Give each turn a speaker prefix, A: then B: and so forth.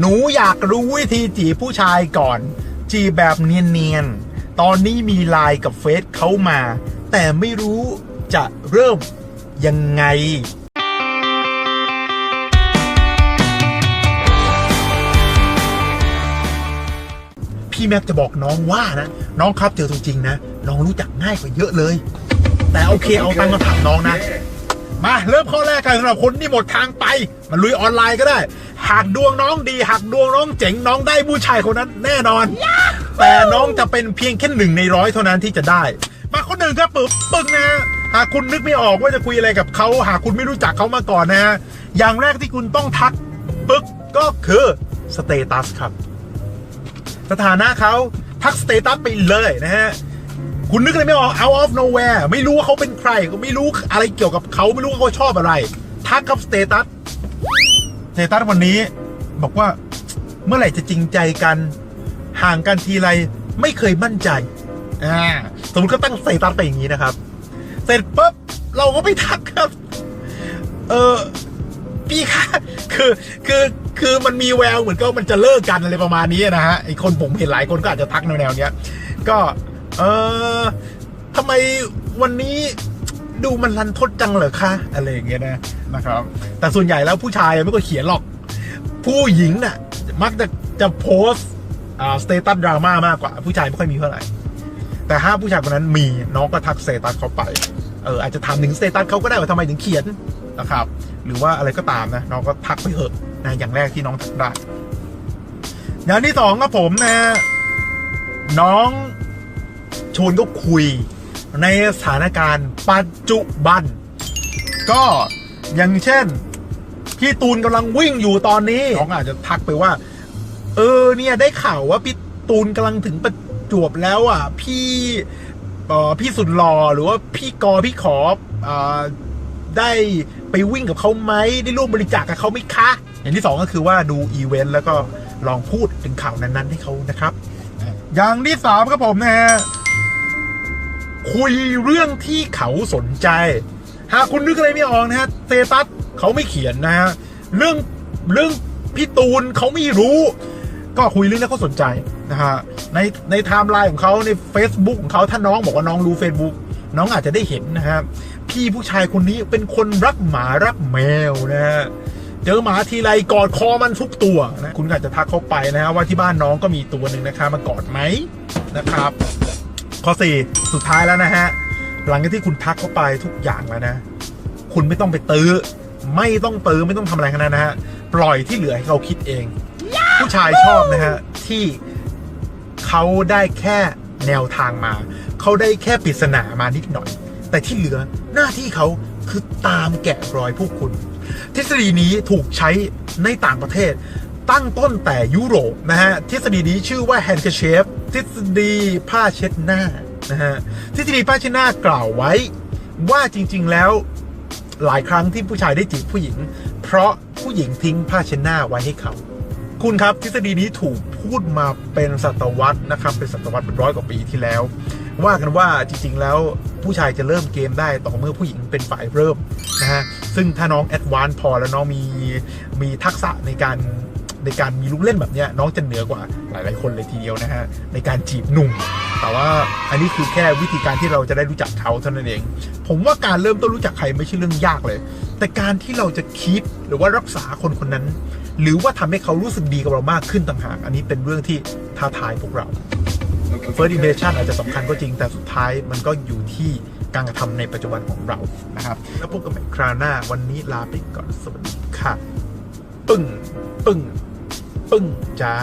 A: หนูอยากรู้วิธีจีบผู้ชายก่อน จีบแบบเนียนๆ ตอนนี้มีไลน์กับเฟซเขามา แต่ไม่รู้จะเริ่มยังไง พี่แม็กจะบอกน้องว่านะ น้องครับเจอตัวจริงนะ น้องรู้จักง่ายกว่าเยอะเลย แต่โอเคเอาตังค์มาถามน้องนะ มาเริ่มข้อแรกกันสำหรับคนที่หมดทางไปมาลุยออนไลน์ก็ได้ หากดวงน้องดี หากดวงน้องเจ๋งน้องได้ผู้ชายคนนั้นแน่นอน แต่น้องจะเป็นเพียงแค่หนึ่งในร้อยเท่านั้นที่จะได้ มาคนหนึ่งครับปึ๊บปึ้งนะหากคุณนึกไม่ออกว่าจะคุยอะไรกับเขา หากคุณไม่รู้จักเขามาก่อนนะฮะอย่างแรกที่คุณต้องทักปึ๊กก็คือสเตตัสครับ สถานะเขาทักสเตตัสไปเลยนะฮะ คุณนึกอะไรไม่ออก out of nowhere ไม่รู้ว่าเขาเป็นใคร ก็ไม่รู้อะไรเกี่ยวกับเขาไม่รู้ว่าเขาชอบอะไร ทักกับสเตตัสสเตตัสวันนี้ บอกว่าเมื่อไหร่จะจริงใจกัน ห่างกันทีไรไม่เคยมั่นใจอ่าสมมติเขาตั้งสเตตัสไปอย่างนี้นะครับ เสร็จปุ๊บเราก็ไปทักครับ เออพี่คะคือคือคือมันมีแววเหมือนก็มันจะเลิกกันอะไรประมาณนี้นะฮะไอคนผมเห็นหลายคนก็อาจจะทักแนวๆเนี้ย ก็ เออทำไมวันนี้ดูมันรันทดจังเหรอคะอะไรอย่างเงี้ยนะนะครับ แต่ส่วนใหญ่แล้วผู้ชายไม่ก็เขียนหรอก ผู้หญิงน่ะ มักจะจะโพสอ่าสเตตัสดราม่ามากกว่า ผู้ชายไม่ค่อยมีเท่าไหร่แต่ถ้าผู้ชายคนนั้นมีน้องก็ทักสเตตัสเขาไปเอออาจจะถามถึงสเตตัสเขาก็ได้ว่าทำไมถึงเขียนนะครับ หรือว่าอะไรก็ตามนะน้องก็ทักไปเถอะนะอย่างแรกที่น้องทักได้อย่างที่สองครับผมนะน้อง ชวนก็คุยในสถานการณ์ปัจจุบัน ก็อย่างเช่น พี่ตูนกำลังวิ่งอยู่ตอนนี้น้องอาจจะทักไปว่า เออเนี่ยได้ข่าวว่าพี่ตูนกำลังถึงประจวบแล้วอะ พี่เอ่อพี่สุดหล่อหรือว่าพี่กอพี่ขอออได้ไปวิ่งกับเขาไหมได้ร่วมบริจาคกับเขาไหมคะอย่างที่สองก็คือว่าดูอีเวนต์แล้วก็ลองพูดถึงข่าวนั้นๆให้เขานะครับ อย่างที่สามครับผมนะฮะ คุยเรื่องที่เขาสนใจ หากคุณนึกอะไรไม่ออกนะฮะเตตัสเขาไม่เขียนนะฮะเรื่องเรื่องพี่ตูนเขาไม่รู้ ก็คุยเรื่องที่เขาสนใจนะฮะในในไทม์ไลน์ของเขาใน Facebook ของเขาถ้าน้องบอกว่าน้องรู้ Facebook น้องอาจจะได้เห็นนะฮะพี่ผู้ชายคนนี้เป็นคนรักหมารักแมวนะฮะเจอหมาทีไรกอดคอมันทุกตัวนะคุณอาจจะทักเขาไปนะฮะว่าที่บ้านน้องก็มีตัวหนึ่งนะคะมากอดไหมนะครับ ข้อสี่สุดท้ายแล้วนะฮะ หลังจากที่คุณทักเข้าไปทุกอย่างแล้วนะ คุณไม่ต้องไปตื้อ ไม่ต้องตื้อไม่ต้องทำอะไรทั้งนั้นนะฮะ ปล่อยที่เหลือให้เขาคิดเอง ผู้ชายชอบนะฮะ ที่เขาได้แค่แนวทางมา เขาได้แค่ปริศนามานิดหน่อย แต่ที่เหลือหน้าที่เขาคือตามแกะรอยพวกคุณ ทฤษฎีนี้ถูกใช้ในต่างประเทศ ตั้งต้นแต่ยุโรปนะฮะ ทฤษฎีนี้ชื่อว่า handkerchief ทฤษฎีผ้าเช็ดหน้านะฮะทฤษฎีผ้าเช็ดหน้ากล่าวไว้ ว่าจริง ๆ แล้วหลายครั้งที่ผู้ชายได้จีบผู้หญิง เพราะผู้หญิงทิ้งผ้าเช็ดหน้าไว้ให้เขา คุณครับทฤษฎีนี้ถูกพูดมาเป็นศตวรรษนะครับ เป็นศตวรรษเป็นร้อยกว่าปีที่แล้ว ว่ากันว่าจริง ๆ แล้วผู้ชายจะเริ่มเกมได้ต่อเมื่อผู้หญิงเป็นฝ่ายเริ่มนะฮะซึ่งถ้าน้องแอดวานพอแล้วน้องมีมีทักษะในการ ในการมีลูกเล่นแบบเนี้ยน้องจะเหนือกว่าหลาย ๆ คนเลยทีเดียวนะฮะในการจีบหนุ่ม แต่ว่าอันนี้คือแค่วิธีการที่เราจะได้รู้จักเขาเท่านั้นเอง ผมว่าการเริ่มต้นรู้จักใครไม่ใช่เรื่องยากเลย แต่การที่เราจะคีปหรือว่ารักษาคนคนนั้น หรือว่าทำให้เขารู้สึกดีกับเรามากขึ้นต่างหากอันนี้เป็นเรื่องที่ท้าทายพวกเรา First impression อาจจะสำคัญก็จริงแต่สุดท้ายมันก็อยู่ที่การกระทำในปัจจุบันของเรานะครับ แล้วพบกันใหม่คราวหน้าวันนี้ลาไปก่อนสวัสดีค่ะ ปึ้ง ปึ้ง ปึ้งจ้า